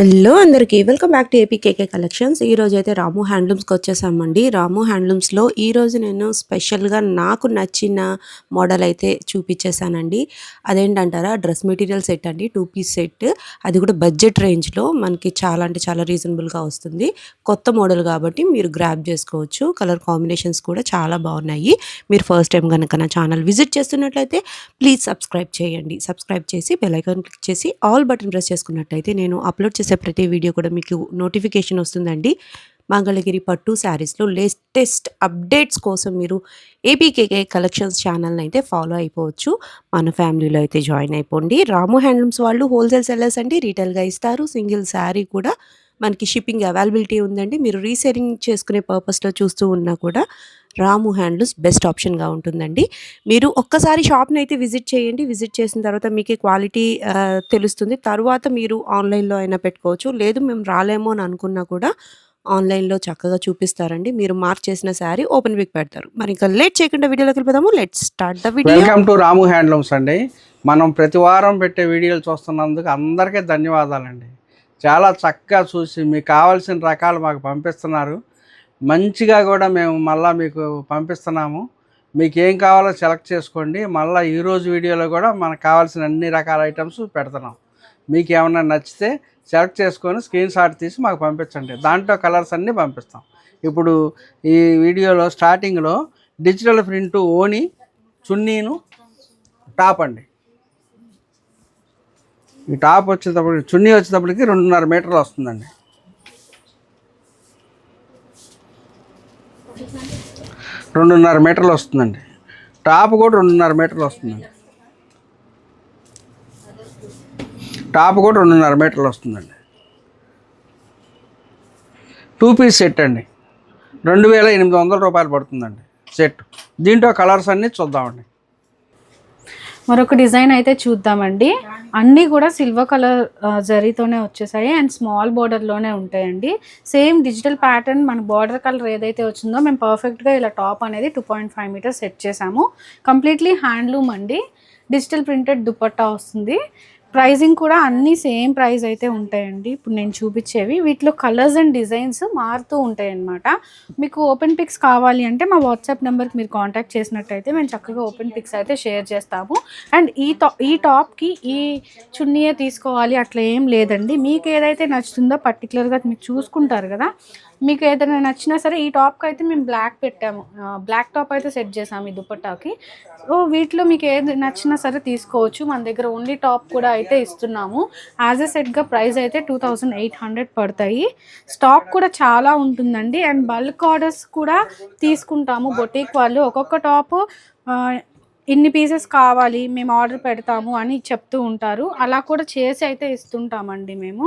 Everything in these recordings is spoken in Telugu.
హలో అందరికీ welcome back to APKK collections. ఈ రోజు అయితే రాము హ్యాండ్లూమ్స్కి వచ్చేసామండి. రాము హ్యాండ్లూమ్స్లో ఈ రోజు నేను స్పెషల్గా నాకు నచ్చిన మోడల్ అయితే చూపించేశానండి. అదేంటంటారా డ్రెస్ మెటీరియల్ సెట్ అండి టూ పీస్ సెట్. అది కూడా బడ్జెట్ రేంజ్లో మనకి చాలా అంటే చాలా రీజనబుల్గా వస్తుంది. కొత్త మోడల్ కాబట్టి మీరు గ్రాప్ చేసుకోవచ్చు. కలర్ కాంబినేషన్స్ కూడా చాలా బాగున్నాయి. మీరు ఫస్ట్ టైం కనుక నా ఛానల్ విజిట్ చేస్తున్నట్లయితే ప్లీజ్ సబ్స్క్రైబ్ చేయండి. సబ్స్క్రైబ్ చేసి బెల్ ఐకాన్ క్లిక్ చేసి ఆల్ బటన్ ప్రెస్ చేసుకున్నట్టయితే నేను అప్లోడ్ చేసే ప్రతి వీడియో కూడా మీకు నోటిఫికేషన్ వస్తుందండి. మంగళగిరి పట్టు శారీస్లో లేటెస్ట్ అప్డేట్స్ కోసం మీరు ఏపీకేకే కలెక్షన్స్ ఛానల్ని అయితే ఫాలో అయిపోవచ్చు. మన ఫ్యామిలీలో అయితే జాయిన్ అయిపోండి. రాము హ్యాండ్లూమ్స్ వాళ్ళు హోల్సేల్ సెల్లర్స్ అండి రీటైల్గా ఇస్తారు. సింగిల్ శారీ కూడా మనకి షిప్పింగ్ అవైలబిలిటీ ఉందండి. మీరు రీసేలింగ్ చేసుకునే పర్పస్లో చూస్తూ ఉన్నా కూడా రాము హ్యాండ్లూమ్స్ బెస్ట్ ఆప్షన్గా ఉంటుందండి. మీరు ఒక్కసారి షాప్ని అయితే విజిట్ చేయండి. విజిట్ చేసిన తర్వాత మీకు క్వాలిటీ తెలుస్తుంది. తర్వాత మీరు ఆన్లైన్లో అయినా పెట్టుకోవచ్చు. లేదు మేము రాలేమో అని అనుకున్నా కూడా ఆన్లైన్లో చక్కగా చూపిస్తారండి. మీరు మార్క్ చేసిన శారీ ఓపెన్ వీక్ పెడతారు. మరి ఇంకా లేట్ చేయకుండా వీడియోలోకి వెళ్ళిపోదాము. Let start the video. Welcome to Ramu handlooms అండి. మనం ప్రతి వారం పెట్టే వీడియోలు చూస్తున్నందుకు అందరికీ ధన్యవాదాలండి. చాలా చక్కగా చూసి మీకు కావాల్సిన రకాలు మాకు పంపిస్తున్నారు. మంచిగా కూడా మేము మళ్ళీ మీకు పంపిస్తున్నాము. మీకు ఏం కావాలో సెలెక్ట్ చేసుకోండి. మళ్ళీ ఈరోజు వీడియోలో కూడా మనకు కావాల్సిన అన్ని రకాల ఐటమ్స్ పెడుతున్నాం మీకు ఏమైనా నచ్చితే సెలెక్ట్ చేసుకొని స్క్రీన్ షాట్ తీసి మాకు పంపించండి. దాంట్లో కలర్స్ అన్నీ పంపిస్తాం. ఇప్పుడు ఈ వీడియోలో స్టార్టింగ్లో డిజిటల్ ప్రింట్ ఓని చున్నీను టాప్ అండి. ఈ టాప్ వచ్చేటప్పటికి చున్నీ వచ్చేటప్పటికి రెండున్నర మీటర్లు వస్తుందండి. రెండున్నర మీటర్లు వస్తుందండి. టాప్ కూడా రెండున్నర మీటర్లు వస్తుందండి. టాప్ కూడా రెండున్నర మీటర్లు వస్తుందండి. టూ పీస్ సెట్ అండి. రెండు వేల ఎనిమిది వందల రూపాయలు పడుతుందండి సెట్. దీంట్లో కలర్స్ అన్నీ చూద్దామండి. మరొక డిజైన్ అయితే చూద్దామండి. అన్నీ కూడా సిల్వర్ కలర్ జరీతోనే వచ్చేసాయి అండ్ స్మాల్ బార్డర్లోనే ఉంటాయండి. సేమ్ డిజిటల్ ప్యాటర్న్ మన బార్డర్ కలర్ ఏదైతే వచ్చిందో మేము పర్ఫెక్ట్గా ఇలా టాప్ అనేది two point five metres set చేసాము. కంప్లీట్లీ హ్యాండ్లూమ్ అండి. డిజిటల్ ప్రింటెడ్ దుపట్టా వస్తుంది. ప్రైజింగ్ కూడా అన్నీ సేమ్ ప్రైస్ అయితే ఉంటాయండి. ఇప్పుడు నేను చూపించేవి. వీటిలో కలర్స్ అండ్ డిజైన్స్ మారుతూ ఉంటాయి అన్నమాట మీకు ఓపెన్ పిక్స్ కావాలి అంటే మా వాట్సాప్ నెంబర్కి మీరు కాంటాక్ట్ చేసినట్టయితే మేము చక్కగా ఓపెన్ పిక్స్ అయితే షేర్ చేస్తాము. అండ్ ఈ టా ఈ టాప్కి ఈ చున్నీయే తీసుకోవాలి అట్లా ఏం లేదండి. మీకు ఏదైతే నచ్చుతుందో పర్టికులర్గా మీరు చూసుకుంటారు కదా మీకు ఏదైనా నచ్చినా సరే ఈ టాప్కి అయితే మేము బ్లాక్ పెట్టాము. బ్లాక్ టాప్ అయితే సెట్ చేసాము ఈ దుపట్టాకి. సో వీటిలో మీకు ఏది నచ్చినా సరే తీసుకోవచ్చు. మన దగ్గర ఓన్లీ టాప్ కూడా అయితే ఇస్తున్నాము. యాజ్ ఎ సెట్గా ప్రైస్ అయితే టూ థౌజండ్ ఎయిట్ హండ్రెడ్ పడతాయి. స్టాక్ కూడా చాలా ఉంటుందండి. అండ్ బల్క్ ఆర్డర్స్ కూడా తీసుకుంటాము. బొటీక్ వాళ్ళు ఒక్కొక్క టాప్ ఇన్ని పీసెస్ కావాలి మేము ఆర్డర్ పెడతాము అని చెప్తూ ఉంటారు. అలా కూడా చేసి అయితే ఇస్తుంటామండి మేము.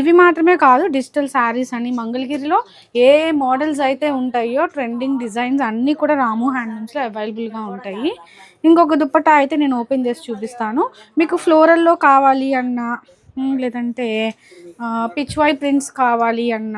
ఇవి మాత్రమే కాదు డిజిటల్ శారీస్ అని మంగళగిరిలో ఏ మోడల్స్ అయితే ఉంటాయో ట్రెండింగ్ డిజైన్స్ అన్నీ కూడా రాము హ్యాండ్లూమ్స్లో అవైలబుల్గా ఉంటాయి. ఇంకొక దుప్పట అయితే నేను ఓపెన్ చేసి చూపిస్తాను. మీకు ఫ్లోరల్లో కావాలి అన్న లేదంటే పిచ్ వై ప్రింట్స్ కావాలి అన్న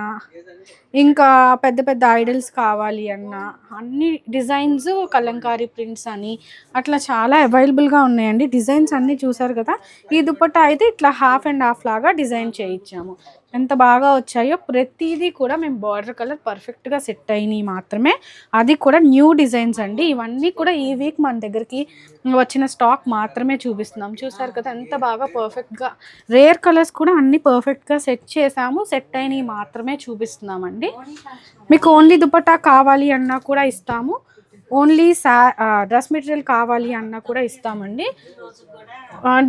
ఇంకా పెద్ద పెద్ద ఐడల్స్ కావాలి అన్న అన్ని డిజైన్స్ కలంకారీ ప్రింట్స్ అని అట్లా చాలా అవైలబుల్గా ఉన్నాయండి. డిజైన్స్ అన్నీ చూసారు కదా? ఈ దుపట్టా అయితే ఇట్లా హాఫ్ అండ్ హాఫ్ లాగా డిజైన్ చేయించాము. ఎంత బాగా వచ్చాయో ప్రతిదీ కూడా మేము బార్డర్ కలర్ పర్ఫెక్ట్గా సెట్ అయినాయి మాత్రమే. అది కూడా న్యూ డిజైన్స్ అండి. ఇవన్నీ కూడా ఈ వీక్ మన దగ్గరికి వచ్చిన స్టాక్ మాత్రమే చూపిస్తున్నాం. చూసారు కదా ఎంత బాగా పర్ఫెక్ట్గా రేర్ కలర్స్ కూడా అన్నీ పర్ఫెక్ట్గా సెట్ చేసాము సెట్ అయినవి మాత్రమే చూపిస్తున్నామండి. మీకు ఓన్లీ దుపట్టా కావాలి అన్నా కూడా ఇస్తాము. ఓన్లీ సా డ్రెస్ మెటీరియల్ కావాలి అన్నా కూడా ఇస్తామండి.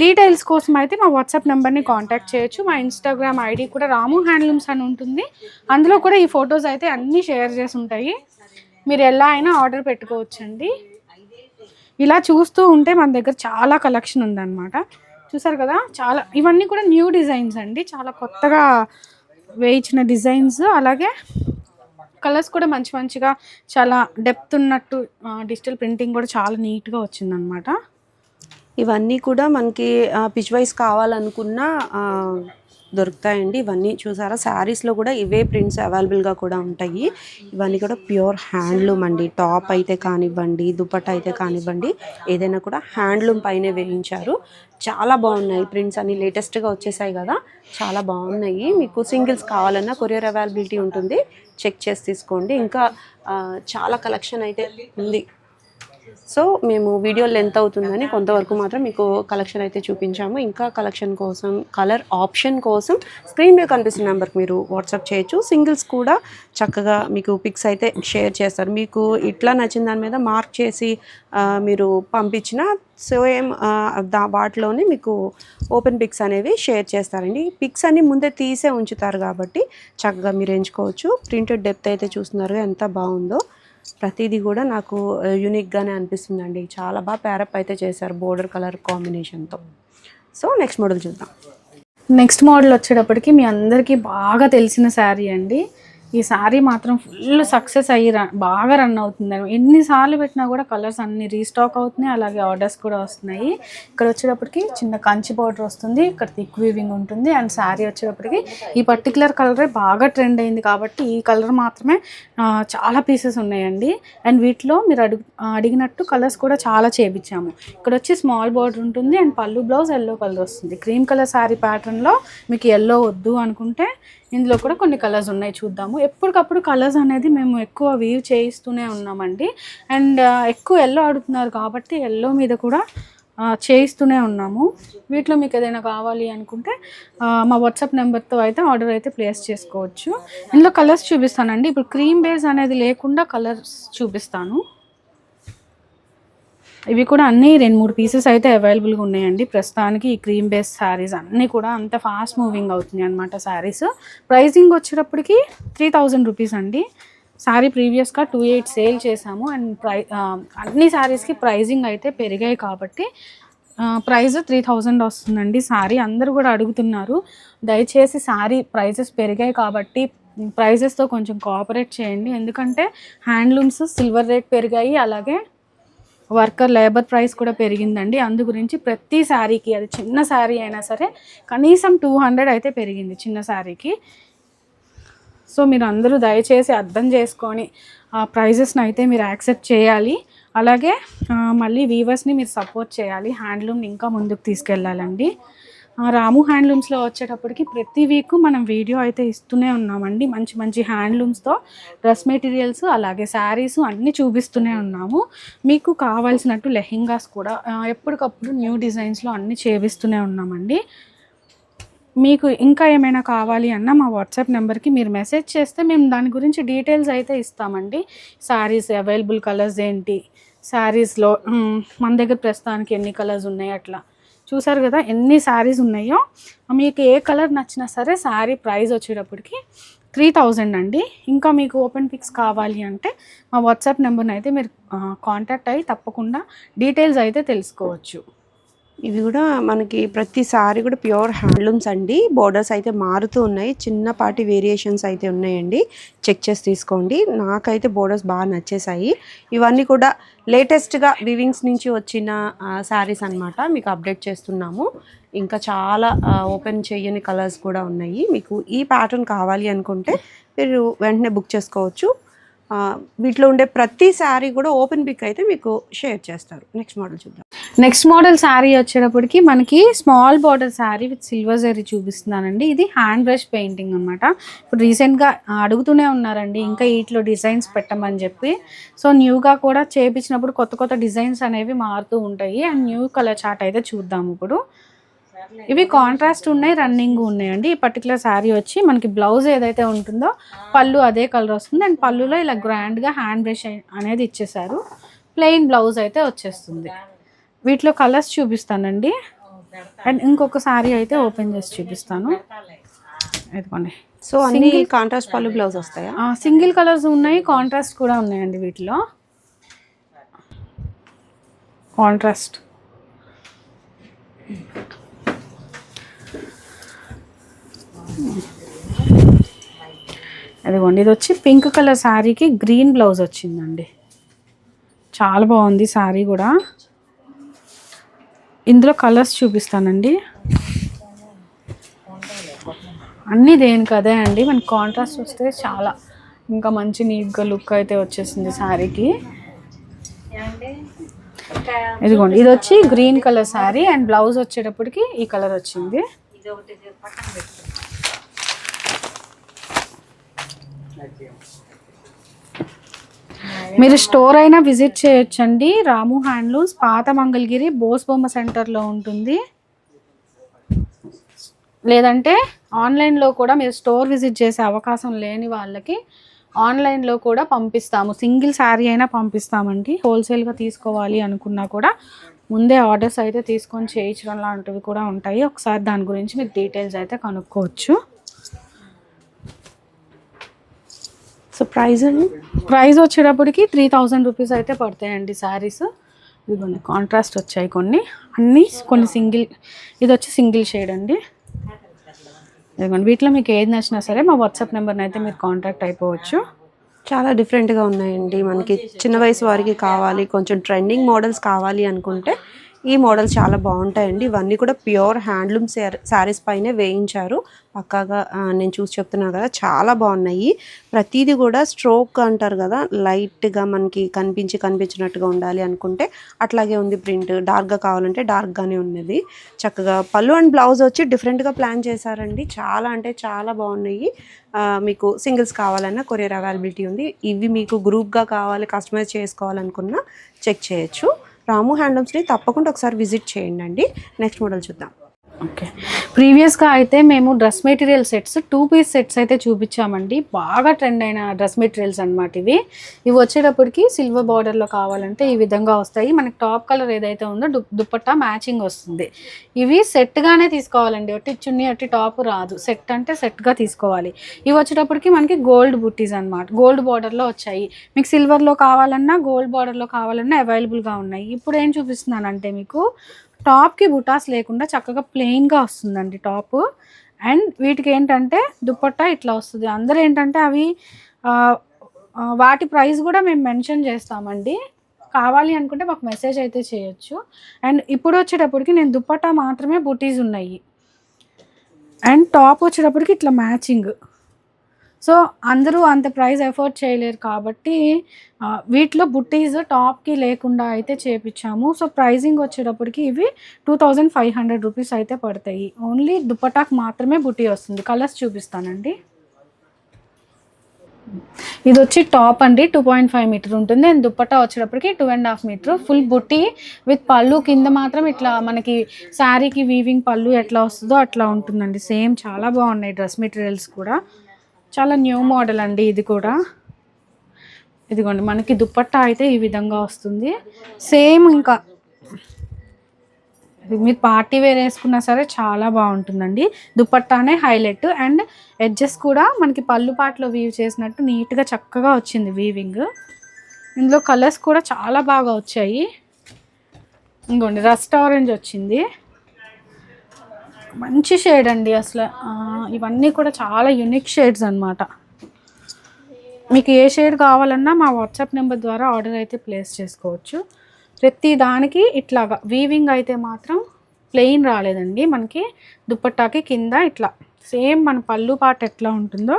డీటెయిల్స్ కోసం అయితే మా వాట్సాప్ నెంబర్ని కాంటాక్ట్ చేయొచ్చు. మా ఇన్స్టాగ్రామ్ ఐడి కూడా రాము హ్యాండ్లూమ్స్ అని ఉంటుంది. అందులో కూడా ఈ ఫొటోస్ అయితే అన్నీ షేర్ చేసి ఉంటాయి. మీరు ఎలా అయినా ఆర్డర్ పెట్టుకోవచ్చండి. ఇలా చూస్తూ ఉంటే మన దగ్గర చాలా కలెక్షన్ ఉందన్నమాట. చూసారు కదా? చాలా ఇవన్నీ కూడా న్యూ డిజైన్స్ అండి. చాలా కొత్తగా వేయించిన డిజైన్స్. అలాగే కలర్స్ కూడా మంచి మంచిగా చాలా డెప్త్ ఉన్నట్టు డిజిటల్ ప్రింటింగ్ కూడా చాలా నీట్గా వచ్చిందనమాట ఇవన్నీ కూడా మనకి పిచ్ వైస్ కావాలనుకున్న దొరుకుతాయండి. ఇవన్నీ చూసారా? శారీస్లో కూడా ఇవే ప్రింట్స్ అవైలబుల్గా కూడా ఉంటాయి. ఇవన్నీ కూడా ప్యూర్ హ్యాండ్లూమ్ అండి. టాప్ అయితే కానివ్వండి దుపట్టా అయితే కానివ్వండి ఏదైనా కూడా హ్యాండ్లూమ్ పైనే వేయించారు. చాలా బాగున్నాయి ప్రింట్స్ అన్ని. లేటెస్ట్గా వచ్చేసాయి కదా? చాలా బాగున్నాయి. మీకు సింగిల్స్ కావాలన్నా కొరియర్ అవైలబిలిటీ ఉంటుంది. చెక్ చేసి తీసుకోండి. ఇంకా చాలా కలెక్షన్ అయితే ఉంది. సో మేము వీడియో లెంత్ అవుతుందని కొంతవరకు మాత్రం మీకు కలెక్షన్ అయితే చూపించాము. ఇంకా కలెక్షన్ కోసం కలర్ ఆప్షన్ కోసం స్క్రీన్ మీద కనిపిస్తున్న నెంబర్కి మీరు వాట్సాప్ చేయొచ్చు. సింగిల్స్ కూడా చక్కగా మీకు పిక్స్ అయితే షేర్ చేస్తారు. మీకు ఇట్లా నచ్చిన దాని మీద మార్క్ చేసి మీరు పంపించిన సేమ్ దా వాటిలోనే మీకు ఓపెన్ పిక్స్ అనేవి షేర్ చేస్తారండి. పిక్స్ అన్ని ముందే తీసే ఉంచుతారు కాబట్టి చక్కగా మీరు ఎంచుకోవచ్చు. ప్రింటెడ్ డెప్త్ అయితే చూస్తున్నారు. ఎంత బాగుందో. ప్రతిదీ కూడా నాకు యూనిక్గానే అనిపిస్తుందండి. చాలా బాగా ప్యారప్ అయితే చేశారు బోర్డర్ కలర్ కాంబినేషన్తో సో నెక్స్ట్ మోడల్ చూద్దాం. నెక్స్ట్ మోడల్ వచ్చేటప్పటికి మీ అందరికీ బాగా తెలిసిన శారీ అండి. ఈ శారీ మాత్రం ఫుల్ సక్సెస్ అయ్యి రన్ బాగా రన్ అవుతుంది ఎన్నిసార్లు పెట్టినా కూడా కలర్స్ అన్ని రీస్టాక్ అవుతున్నాయి అలాగే ఆర్డర్స్ కూడా వస్తున్నాయి. ఇక్కడ వచ్చేటప్పటికి చిన్న కంచి బార్డర్ వస్తుంది ఇక్కడ థిక్ వీవింగ్ ఉంటుంది అండ్ శారీ వచ్చేటప్పటికి ఈ పర్టికులర్ కలరే బాగా ట్రెండ్ అయింది కాబట్టి ఈ కలర్ మాత్రమే చాలా పీసెస్ ఉన్నాయండి. అండ్ వీటిలో మీరు అడుగు అడిగినట్టు కలర్స్ కూడా చాలా చేపించాము. ఇక్కడ వచ్చి స్మాల్ బార్డర్ ఉంటుంది అండ్ పళ్ళు బ్లౌజ్ ఎల్లో కలర్ వస్తుంది. క్రీమ్ కలర్ శారీ ప్యాటర్న్లో మీకు ఎల్లో వద్దు అనుకుంటే ఇందులో కూడా కొన్ని కలర్స్ ఉన్నాయి చూద్దాము. ఎప్పటికప్పుడు కలర్స్ అనేది మేము ఎక్కువ వీవ్ చేయిస్తూనే ఉన్నామండి. అండ్ ఎక్కువ ఎల్లో ఆడుతున్నారు కాబట్టి ఎల్లో మీద కూడా చేయిస్తూనే ఉన్నాము. వీటిలో మీకు ఏదైనా కావాలి అనుకుంటే మా వాట్సాప్ నెంబర్తో అయితే ఆర్డర్ అయితే ప్లేస్ చేసుకోవచ్చు. ఇందులో కలర్స్ చూపిస్తానండి. ఇప్పుడు క్రీమ్ బేస్ అనేది లేకుండా కలర్స్ చూపిస్తాను. ఇవి కూడా అన్ని రెండు మూడు పీసెస్ అయితే అవైలబుల్గా ఉన్నాయండి. ప్రస్తుతానికి ఈ క్రీమ్ బేస్ శారీస్ అన్నీ కూడా అంత ఫాస్ట్ మూవింగ్ అవుతున్నాయి అనమాట శారీస్. ప్రైజింగ్ వచ్చేటప్పటికి త్రీ థౌజండ్ రూపీస్ అండి. శారీ ప్రీవియస్గా టూ ఎయిట్ సేల్ చేశాము అండ్ ప్రై అన్ని శారీస్కి ప్రైజింగ్ అయితే పెరిగాయి కాబట్టి ప్రైస్ త్రీ థౌజండ్ వస్తుందండి. శారీ అందరూ కూడా అడుగుతున్నారు. దయచేసి శారీ ప్రైజెస్ పెరిగాయి కాబట్టి ప్రైజెస్తో కొంచెం కోఆపరేట్ చేయండి. ఎందుకంటే హ్యాండ్లూమ్స్ సిల్వర్ రేట్ పెరిగాయి. అలాగే వర్కర్ లేబర్ ప్రైస్ కూడా పెరిగిందండి. అందు గురించి ప్రతి శారీకి అది చిన్న శారీ అయినా సరే కనీసం టూ హండ్రెడ్ అయితే పెరిగింది చిన్న శారీకి సో మీరు అందరూ దయచేసి అర్థం చేసుకొని ఆ ప్రైజెస్ని అయితే మీరు యాక్సెప్ట్ చేయాలి. అలాగే మళ్ళీ వీవర్స్ని మీరు సపోర్ట్ చేయాలి. హ్యాండ్లూమ్ని ఇంకా ముందుకు తీసుకెళ్ళాలండి. రాము హ్యాండ్లూమ్స్లో వచ్చేటప్పటికి ప్రతి వీక్ మనం వీడియో అయితే ఇస్తూనే ఉన్నామండి. మంచి మంచి హ్యాండ్లూమ్స్తో డ్రెస్ మెటీరియల్స్ అలాగే శారీస్ అన్నీ చూపిస్తూనే ఉన్నాము. మీకు కావాల్సినట్టు లెహెంగాస్ కూడా ఎప్పటికప్పుడు న్యూ డిజైన్స్లో అన్నీ చేపిస్తూనే ఉన్నామండి. మీకు ఇంకా ఏమైనా కావాలి అన్న మా వాట్సాప్ నెంబర్కి మీరు మెసేజ్ చేస్తే మేము దాని గురించి డీటెయిల్స్ అయితే ఇస్తామండి. శారీస్ అవైలబుల్ కలర్స్ ఏంటి? శారీస్లో మన దగ్గర ప్రస్తుతానికి ఎన్ని కలర్స్ ఉన్నాయి అట్లా. చూసారు కదా ఎన్ని శారీస్ ఉన్నాయో. మీకు ఏ కలర్ నచ్చినా సరే శారీ ప్రైస్ వచ్చేటప్పటికి త్రీ థౌజండ్ అండి. ఇంకా మీకు ఓపెన్ పిక్స్ కావాలి అంటే మా వాట్సాప్ నెంబర్ని అయితే మీరు కాంటాక్ట్ అయ్యి తప్పకుండా డీటెయిల్స్ అయితే తెలుసుకోవచ్చు. ఇవి కూడా మనకి ప్రతి సారీ కూడా ప్యూర్ హ్యాండ్లూమ్స్ అండి. బోర్డర్స్ అయితే మారుతూ ఉన్నాయి. చిన్నపాటి వేరియేషన్స్ అయితే ఉన్నాయండి. చెక్ చేసి తీసుకోండి. నాకైతే బోర్డర్స్ బాగా నచ్చేసాయి ఇవన్నీ కూడా లేటెస్ట్గా వివింగ్స్ నుంచి వచ్చిన శారీస్ అన్నమాట. మీకు అప్డేట్ చేస్తున్నాము. ఇంకా చాలా ఓపెన్ చేయని కలర్స్ కూడా ఉన్నాయి. మీకు ఈ ప్యాటర్న్ కావాలి అనుకుంటే మీరు వెంటనే బుక్ చేసుకోవచ్చు. వీటిలో ఉండే ప్రతి శారీ కూడా ఓపెన్ పిక్ అయితే మీకు షేర్ చేస్తారు. నెక్స్ట్ మోడల్ చూద్దాం. నెక్స్ట్ మోడల్ శారీ వచ్చేటప్పటికి మనకి small border sari with silver zari చూపిస్తున్నానండి. ఇది హ్యాండ్ బ్రష్ పెయింటింగ్ అనమాట ఇప్పుడు రీసెంట్గా అడుగుతూనే ఉన్నారండి ఇంకా వీటిలో డిజైన్స్ పెట్టమని చెప్పి. సో న్యూగా కూడా చేపించినప్పుడు కొత్త కొత్త డిజైన్స్ అనేవి మారుతూ ఉంటాయి. అండ్ న్యూ కలర్ చార్ట్ అయితే చూద్దాం ఇప్పుడు. ఇవి కాంట్రాస్ట్ ఉన్నాయి రన్నింగ్ ఉన్నాయండి ఈ పర్టికులర్ శారీ వచ్చి మనకి బ్లౌజ్ ఏదైతే ఉంటుందో పళ్ళు అదే కలర్ వస్తుంది. అండ్ పళ్ళులో ఇలా గ్రాండ్గా హ్యాండ్ బ్రష్ అనేది ఇచ్చేసారు ప్లెయిన్ బ్లౌజ్ అయితే వచ్చేస్తుంది. వీటిలో కలర్స్ చూపిస్తానండి. అండ్ ఇంకొక శారీ అయితే ఓపెన్ చేసి చూపిస్తాను. ఇదిగోండి. సో అన్ని కాంట్రాస్ట్ పళ్ళు బ్లౌజ్ వస్తాయా? సింగిల్ కలర్స్ ఉన్నాయి కాంట్రాస్ట్ కూడా ఉన్నాయండి వీటిలో. కాంట్రాస్ట్ అదిగోండి ఇది వచ్చి పింక్ కలర్ శారీకి గ్రీన్ బ్లౌజ్ వచ్చిందండి. చాలా బాగుంది శారీ కూడా. ఇందులో కలర్స్ చూపిస్తానండి. అన్నీ దేనికి అదే అండి. మన కాంట్రాస్ట్ వస్తే చాలా ఇంకా మంచి నీట్గా లుక్ అయితే వచ్చేసింది శారీకి. ఇదిగోండి ఇది వచ్చి green colour sari and blouse వచ్చేటప్పటికి ఈ కలర్ వచ్చింది. మీరు స్టోర్ అయినా విజిట్ చేయొచ్చండి. రాము హ్యాండ్లూమ్స్ పాత మంగళగిరి బోస్ బొమ్మ సెంటర్లో ఉంటుంది. లేదంటే ఆన్లైన్లో కూడా మీరు స్టోర్ విజిట్ చేసే అవకాశం లేని వాళ్ళకి ఆన్లైన్లో కూడా పంపిస్తాము. సింగిల్ శారీ అయినా పంపిస్తామండి. హోల్సేల్గా తీసుకోవాలి అనుకున్నా కూడా ముందే ఆర్డర్స్ అయితే తీసుకొని చేయించడం లాంటివి కూడా ఉంటాయి. ఒకసారి దాని గురించి మీరు డీటెయిల్స్ అయితే కనుక్కోవచ్చు. సో ప్రైస్ అండి? ప్రైస్ వచ్చేటప్పటికి త్రీ థౌజండ్ రూపీస్ అయితే పడతాయండి శారీస్ ఇదిగోండి కాంట్రాస్ట్ వచ్చాయి కొన్ని. అన్నీ కొన్ని సింగిల్ ఇది వచ్చి సింగిల్ షేడ్ అండి. ఇదిగోండి వీటిలో మీకు ఏది నచ్చినా సరే మా వాట్సాప్ నెంబర్ని అయితే మీరు కాంటాక్ట్ అయిపోవచ్చు. చాలా డిఫరెంట్గా ఉన్నాయండి. మనకి చిన్న వయసు వారికి కావాలి కొంచెం ట్రెండింగ్ మోడల్స్ కావాలి అనుకుంటే ఈ మోడల్ చాలా బాగుంటాయండి. ఇవన్నీ కూడా ప్యూర్ హ్యాండ్లూమ్ శారీస్ పైనే వేయించారు. పక్కాగా నేను చూసి చెప్తున్నా కదా చాలా బాగున్నాయి. ప్రతిదీ కూడా స్ట్రోక్ అంటారు కదా లైట్గా మనకి కనిపించి కనిపించినట్టుగా ఉండాలి అనుకుంటే అట్లాగే ఉంది ప్రింట్. డార్క్గా కావాలంటే డార్క్గానే ఉన్నది. చక్కగా పళ్ళు అండ్ బ్లౌజ్ వచ్చి డిఫరెంట్గా ప్లాన్ చేశారండి. చాలా అంటే చాలా బాగున్నాయి. మీకు సింగిల్స్ కావాలన్నా కొరియర్ అవైలబిలిటీ ఉంది. ఇవి మీకు గ్రూప్గా కావాలి కస్టమైజ్ చేసుకోవాలనుకున్నా చెక్ చేయొచ్చు. రాము హ్యాండ్లూమ్స్ని తప్పకుండా ఒకసారి విజిట్ చేయండి అండి నెక్స్ట్ మోడల్ చూద్దాం. ఓకే. ప్రీవియస్గా అయితే మేము dress material sets two piece sets అయితే చూపించామండి. బాగా ట్రెండ్ అయిన డ్రెస్ మెటీరియల్స్ అనమాట ఇవి. ఇవి వచ్చేటప్పటికి సిల్వర్ బార్డర్లో కావాలంటే ఈ విధంగా వస్తాయి. మనకి టాప్ కలర్ ఏదైతే ఉందో దు దుప్పట్టా మ్యాచింగ్ వస్తుంది. ఇవి సెట్గానే తీసుకోవాలండి. ఒట్టి చున్నీ ఒకటి టాప్ రాదు. సెట్ అంటే సెట్గా తీసుకోవాలి. ఇవి వచ్చేటప్పటికి మనకి గోల్డ్ బుట్టీస్ అన్నమాట. గోల్డ్ బార్డర్లో వచ్చాయి. మీకు సిల్వర్లో కావాలన్నా గోల్డ్ బార్డర్లో కావాలన్నా అవైలబుల్గా ఉన్నాయి. ఇప్పుడు ఏం చూపిస్తున్నానంటే మీకు టాప్కి బుటాస్ లేకుండా చక్కగా ప్లెయిన్గా వస్తుందండి టాప్. అండ్ వీటికి ఏంటంటే దుప్పట్టా ఇట్లా వస్తుంది. అందరూ ఏంటంటే అవి వాటి ప్రైస్ కూడా మేము మెన్షన్ చేస్తామండి. కావాలి అనుకుంటే మాకు మెసేజ్ అయితే చేయొచ్చు. అండ్ ఇప్పుడు వచ్చేటప్పటికి నేను దుప్పట్టా మాత్రమే బుటీస్ ఉన్నాయి. అండ్ టాప్ వచ్చేటప్పటికి ఇట్లా మ్యాచింగ్. సో అందరూ అంత ప్రైస్ ఎఫోర్డ్ చేయలేరు కాబట్టి వీటిలో బుట్టీస్ టాప్కి లేకుండా అయితే చేపించాము సో ప్రైజింగ్ వచ్చేటప్పటికి ఇవి two thousand five hundred rupees అయితే పడతాయి. ఓన్లీ దుపటాక్ మాత్రమే బుట్టీ వస్తుంది. కలర్స్ చూపిస్తానండి. ఇది వచ్చి టాప్ అండి. టూ పాయింట్ ఫైవ్ మీటర్ ఉంటుంది. అండ్ దుప్పట్టా వచ్చేటప్పటికి two and half metre. Full బుట్టి విత్ పళ్ళు కింద మాత్రం ఇట్లా మనకి శారీకి వీవింగ్ పళ్ళు ఎట్లా వస్తుందో అట్లా ఉంటుందండి. సేమ్ చాలా బాగున్నాయి డ్రెస్ మెటీరియల్స్ కూడా. చాలా న్యూ మోడల్ అండి ఇది కూడా. ఇదిగోండి మనకి దుప్పట్టా అయితే ఈ విధంగా వస్తుంది. సేమ్ ఇంకా. ఇది మీరు పార్టీ వేర్ వేసుకున్నా సరే చాలా బాగుంటుందండి. దుపట్టానే హైలైట్ అండ్ ఎడ్జెస్ కూడా మనకి పళ్ళు పాటలో వీవ్ చేసినట్టు నీట్గా చక్కగా వచ్చింది వీవింగ్ ఇందులో కలర్స్ కూడా చాలా బాగా వచ్చాయి. ఇంకోండి రస్ట్ ఆరెంజ్ వచ్చింది. మంచి షేడ్ అండి అసలు. ఇవన్నీ కూడా చాలా యునిక్ షేడ్స్ అన్నమాట. మీకు ఏ షేడ్ కావాలన్నా మా వాట్సాప్ నెంబర్ ద్వారా ఆర్డర్ అయితే ప్లేస్ చేసుకోవచ్చు. ప్రతి దానికి ఇట్లాగా వీవింగ్ అయితే మాత్రం ప్లెయిన్ రాలేదండి. మనకి దుప్పట్టాకి కింద ఇట్లా సేమ్ మన పళ్ళు పాట ఎట్లా ఉంటుందో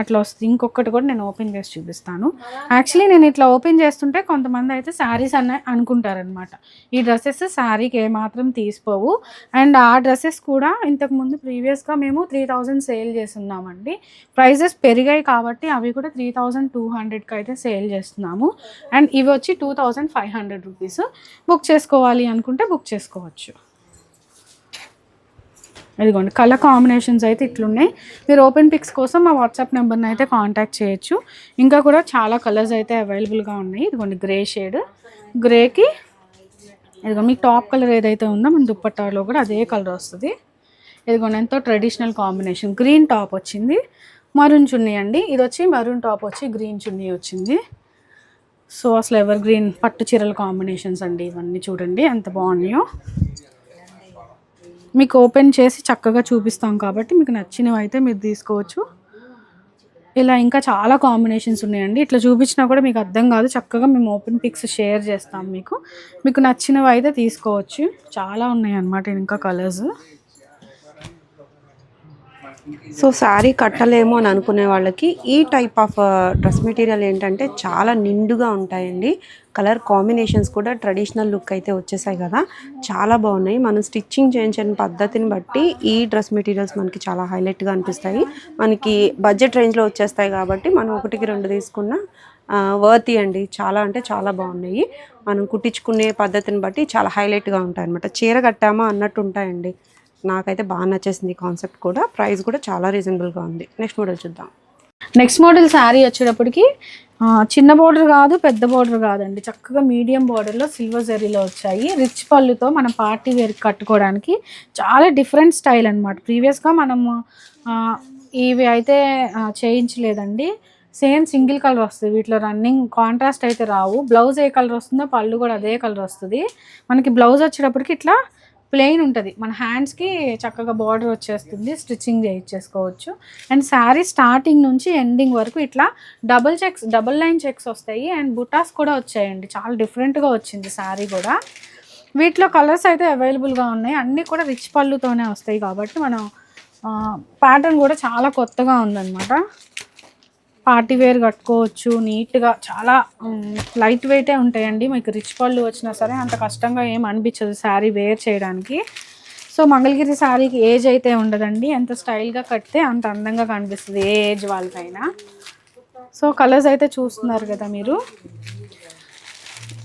అట్లా వస్తుంది. ఇంకొకటి కూడా నేను ఓపెన్ చేసి చూపిస్తాను. యాక్చువల్లీ నేను ఇట్లా ఓపెన్ చేస్తుంటే కొంతమంది అయితే శారీస్ అన్న అనుకుంటారనమాట ఈ డ్రెస్సెస్ శారీకి ఏమాత్రం తీసిపోవు. అండ్ ఆ డ్రెస్సెస్ కూడా ఇంతకుముందు ప్రీవియస్గా మేము త్రీ థౌజండ్ సేల్ చేస్తున్నామండి. ప్రైజెస్ పెరిగాయి కాబట్టి అవి కూడా త్రీ థౌజండ్ టూ హండ్రెడ్కి అయితే సేల్ చేస్తున్నాము. అండ్ ఇవి వచ్చి two thousand five hundred rupees book చేసుకోవాలి అనుకుంటే బుక్ చేసుకోవచ్చు. ఇదిగోండి కలర్ కాంబినేషన్స్ అయితే ఇట్లున్నాయి. మీరు ఓపెన్ పిక్స్ కోసం మా వాట్సాప్ నెంబర్ని అయితే కాంటాక్ట్ చేయొచ్చు. ఇంకా కూడా చాలా కలర్స్ అయితే అవైలబుల్గా ఉన్నాయి. ఇదిగోండి గ్రే షేడ్ గ్రేకి ఇదిగో మీకు టాప్ కలర్ ఏదైతే ఉందో మన దుప్పట్టాలో కూడా అదే కలర్ వస్తుంది. ఇదిగోండి ఎంతో ట్రెడిషనల్ కాంబినేషన్ గ్రీన్ టాప్ వచ్చింది. మరూన్ చున్నీ అండి. ఇది వచ్చి మరూన్ టాప్ వచ్చి గ్రీన్ చున్నీ వచ్చింది. సో అసలు ఎవర్ గ్రీన్ పట్టు చీరల కాంబినేషన్స్ అండి ఇవన్నీ చూడండి ఎంత బాగున్నాయో. మీకు ఓపెన్ చేసి చక్కగా చూపిస్తాం కాబట్టి మీకు నచ్చినవి అయితే మీరు తీసుకోవచ్చు. ఇలా ఇంకా చాలా కాంబినేషన్స్ ఉన్నాయండి. ఇట్లా చూపించినా కూడా మీకు అర్థం కాదు. చక్కగా మేము ఓపెన్ పిక్స్ షేర్ చేస్తాం మీకు. మీకు నచ్చినవి అయితే తీసుకోవచ్చు. చాలా ఉన్నాయి అన్నమాట ఇంకా కలర్స్. సో శారీ కట్టలేము అని అనుకునే వాళ్ళకి ఈ టైప్ ఆఫ్ డ్రెస్ మెటీరియల్ ఏంటంటే చాలా నిండుగా ఉంటాయండి. కలర్ కాంబినేషన్స్ కూడా ట్రెడిషనల్ లుక్ అయితే వచ్చేసాయి కదా. చాలా బాగున్నాయి. మనం స్టిచ్చింగ్ చేయించిన పద్ధతిని బట్టి ఈ డ్రెస్ మెటీరియల్స్ మనకి చాలా హైలైట్గా అనిపిస్తాయి. మనకి బడ్జెట్ రేంజ్లో వచ్చేస్తాయి కాబట్టి మనం ఒకటికి రెండు తీసుకున్న వర్తి అండి. చాలా అంటే చాలా బాగున్నాయి. మనం కుట్టించుకునే పద్ధతిని బట్టి చాలా హైలైట్గా ఉంటాయి అనమాట చీర కట్టామా అన్నట్టు ఉంటాయండి. నాకైతే బాగా నచ్చేసింది కాన్సెప్ట్ కూడా. ప్రైస్ కూడా చాలా రీజనబుల్గా ఉంది. నెక్స్ట్ మోడల్ చూద్దాం. నెక్స్ట్ మోడల్ శారీ వచ్చేటప్పటికి చిన్న బోర్డర్ కాదు పెద్ద బోర్డర్ కాదండి. చక్కగా మీడియం బోర్డర్లో సిల్వర్ జరీలో వచ్చాయి. రిచ్ పళ్ళుతో మనం పార్టీ వేర్ కట్టుకోవడానికి చాలా డిఫరెంట్ స్టైల్ అనమాట ప్రీవియస్గా మనము ఇవి అయితే చేయించలేదండి. సేమ్ సింగిల్ కలర్ వస్తుంది. వీటిలో రన్నింగ్ కాంట్రాస్ట్ అయితే రావు. బ్లౌజ్ ఏ కలర్ వస్తుందో పళ్ళు కూడా అదే కలర్ వస్తుంది. మనకి బ్లౌజ్ వచ్చేటప్పటికి ఇట్లా ప్లెయిన్ ఉంటుంది. మన హ్యాండ్స్కి చక్కగా బార్డర్ వచ్చేస్తుంది. స్టిచ్చింగ్ చేయించేసుకోవచ్చు. అండ్ శారీ స్టార్టింగ్ నుంచి ఎండింగ్ వరకు ఇట్లా double checks double line checks వస్తాయి. అండ్ బుటాస్ కూడా వచ్చాయండి. చాలా డిఫరెంట్గా వచ్చింది శారీ కూడా. వీటిలో కలర్స్ అయితే అవైలబుల్గా ఉన్నాయి. అన్నీ కూడా రిచ్ పళ్ళుతోనే వస్తాయి కాబట్టి మనం ప్యాటర్న్ కూడా చాలా కొత్తగా ఉందన్నమాట. పార్టీ వేర్ కట్టుకోవచ్చు నీట్గా చాలా లైట్ వెయిటే ఉంటాయండి. మీకు రిచ్ పళ్ళు వచ్చినా సరే అంత కష్టంగా ఏం అనిపించదు శారీ వేర్ చేయడానికి. సో మంగళగిరి శారీకి ఏజ్ అయితే ఉండదండి. ఎంత స్టైల్గా కడితే అంత అందంగా కనిపిస్తుంది ఏ ఏజ్ వాళ్ళకైనా. సో కలర్స్ అయితే చూస్తున్నారు కదా మీరు.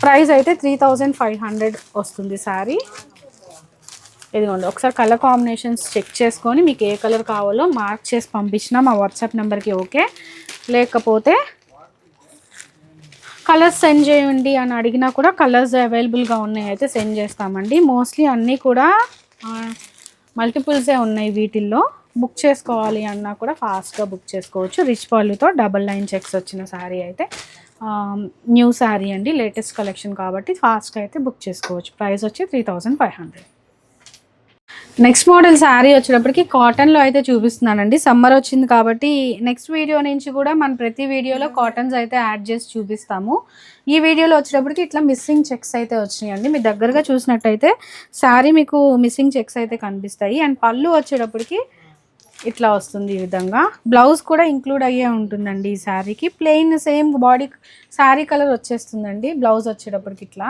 ప్రైస్ అయితే త్రీ థౌజండ్ ఫైవ్ హండ్రెడ్ వస్తుంది శారీ. ఇదిగోండి ఒకసారి కలర్ కాంబినేషన్స్ చెక్ చేసుకొని మీకు ఏ కలర్ కావాలో మార్క్ చేసి పంపించిన మా వాట్సాప్ నెంబర్కి ఓకే. లేకపోతే కలర్స్ సెండ్ చేయండి అని అడిగినా కూడా కలర్స్ అవైలబుల్గా ఉన్నాయి అయితే సెండ్ చేస్తామండి. మోస్ట్లీ అన్నీ కూడా మల్టిపుల్సే ఉన్నాయి వీటిల్లో. బుక్ చేసుకోవాలి అన్నా కూడా ఫాస్ట్గా బుక్ చేసుకోవచ్చు. రిచ్ పళ్ళుతో డబల్ నైన్ చెక్స్ వచ్చిన శారీ అయితే న్యూ శారీ అండి లేటెస్ట్ కలెక్షన్ కాబట్టి ఫాస్ట్గా అయితే బుక్ చేసుకోవచ్చు. ప్రైస్ వచ్చి three thousand five hundred next model sari వచ్చేటప్పటికి కాటన్లో అయితే చూపిస్తున్నానండి. సమ్మర్ వచ్చింది కాబట్టి నెక్స్ట్ వీడియో నుంచి కూడా మనం ప్రతి వీడియోలో కాటన్స్ అయితే యాడ్ చేసి చూపిస్తాము. ఈ వీడియోలో వచ్చేటప్పటికి ఇట్లా మిస్సింగ్ చెక్స్ అయితే వచ్చినాయండి. మీ దగ్గరగా చూసినట్టయితే శారీ మీకు మిస్సింగ్ చెక్స్ అయితే కనిపిస్తాయి. అండ్ పళ్ళు వచ్చేటప్పటికి ఇట్లా వస్తుంది ఈ విధంగా. బ్లౌజ్ కూడా ఇంక్లూడ్ అయ్యే ఉంటుందండి ఈ శారీకి plain same body sari colour వచ్చేస్తుందండి. బ్లౌజ్ వచ్చేటప్పటికి ఇట్లా.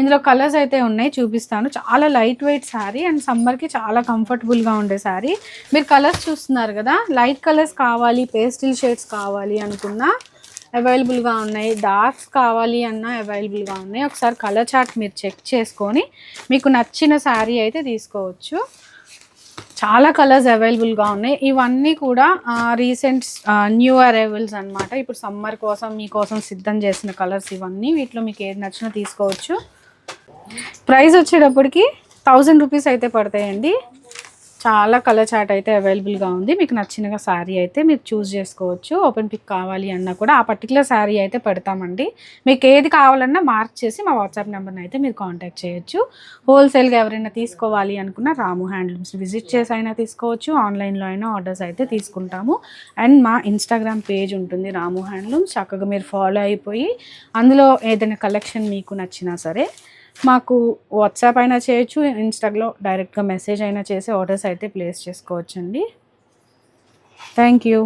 ఇందులో కలర్స్ అయితే ఉన్నాయి చూపిస్తాను. చాలా లైట్ వెయిట్ శారీ అండ్ సమ్మర్కి చాలా కంఫర్టబుల్గా ఉండే శారీ. మీరు కలర్స్ చూస్తున్నారు కదా లైట్ కలర్స్ కావాలి పేస్టిల్ షేడ్స్ కావాలి అనుకున్నా అవైలబుల్గా ఉన్నాయి. డార్క్స్ కావాలి అన్నా అవైలబుల్గా ఉన్నాయి. ఒకసారి కలర్ చార్ట్ మీరు చెక్ చేసుకొని మీకు నచ్చిన శారీ అయితే తీసుకోవచ్చు. చాలా కలర్స్ అవైలబుల్గా ఉన్నాయి. ఇవన్నీ కూడా రీసెంట్ న్యూ అరైవల్స్ అన్నమాట. ఇప్పుడు సమ్మర్ కోసం మీకోసం సిద్ధం చేసిన కలర్స్ ఇవన్నీ వీటిలో మీకు ఏది నచ్చినా తీసుకోవచ్చు. ప్రైస్ వచ్చేటప్పటికి థౌజండ్ రూపీస్ అయితే పడతాయండి. చాలా కలర్ చాట్ అయితే అవైలబుల్గా ఉంది. మీకు నచ్చిన శారీ అయితే మీరు చూస్ చేసుకోవచ్చు. ఓపెన్ పిక్ కావాలి అన్నా కూడా ఆ పర్టికులర్ శారీ అయితే పెడతామండి. మీకు ఏది కావాలన్నా మార్క్ చేసి మా వాట్సాప్ నెంబర్ని అయితే మీరు కాంటాక్ట్ చేయొచ్చు. హోల్సేల్గా ఎవరైనా తీసుకోవాలి అనుకున్న రాము హ్యాండ్లూమ్స్ విజిట్ చేసి అయినా తీసుకోవచ్చు. ఆన్లైన్లో అయినా ఆర్డర్స్ అయితే తీసుకుంటాము. అండ్ మా ఇన్స్టాగ్రామ్ పేజ్ ఉంటుంది రాము హ్యాండ్లూమ్స్. చక్కగా మీరు ఫాలో అయిపోయి అందులో ఏదైనా కలెక్షన్ మీకు నచ్చినా సరే మాకు వాట్సాప్ అయినా చేయొచ్చు ఇన్స్టాగ్లో డైరెక్ట్గా మెసేజ్ అయినా చేసి ఆర్డర్స్ అయితే ప్లేస్ చేసుకోవచ్చండి. Thank you